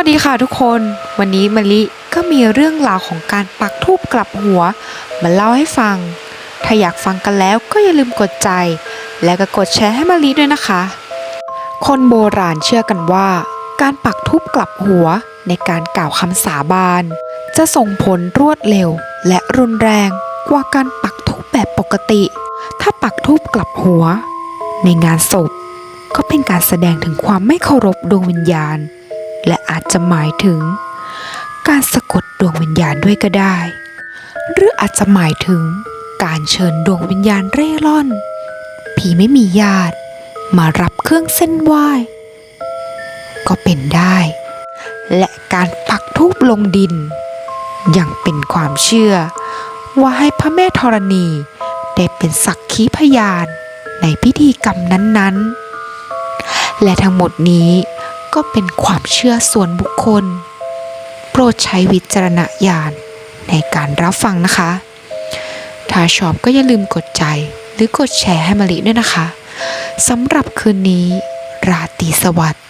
วัสดีค่ะทุกคน วันนี้มะลิก็มีเรื่องราวของการปักทูบกลับหัว มาเล่าให้ฟัง ถ้าอยากฟังกันแล้วก็อย่าลืมกดใจ และก็กดแชร์ให้มะลิด้วยนะคะ คนโบราณเชื่อกันว่า การปักทูบกลับหัวในการกล่าวคำสาบาน จะส่งผลรวดเร็ว และรุนแรงกว่าการปักทูบแบบปกติ ถ้าปักทูบกลับหัว ในงานศพ ก็เป็นการแสดงถึงความไม่เคารพดวงวิญญาณ และอาจจะหมายถึง การสะกดดวงวิญญาณด้วยก็ได้ หรืออาจจะหมายถึง การเชิญดวงวิญญาณเร่ร่อน ผีไม่มีญาติ มารับเครื่องเส้นไหว้ ก็เป็นได้ และการปักทูบลงดิน ยังเป็นความเชื่อ ว่าให้พระแม่ธรณีได้เป็นสักขีพยานในพิธีกรรมนั้นๆ และทั้งหมดนี้ ก็เป็นความเชื่อส่วนบุคคล โปรดใช้วิจารณญาณในการรับฟังนะคะ ถ้าชอบก็อย่าลืมกดใจหรือกดแชร์ให้มาลิด้วยนะคะสำหรับคืนนี้ ราตรีสวัสดิ์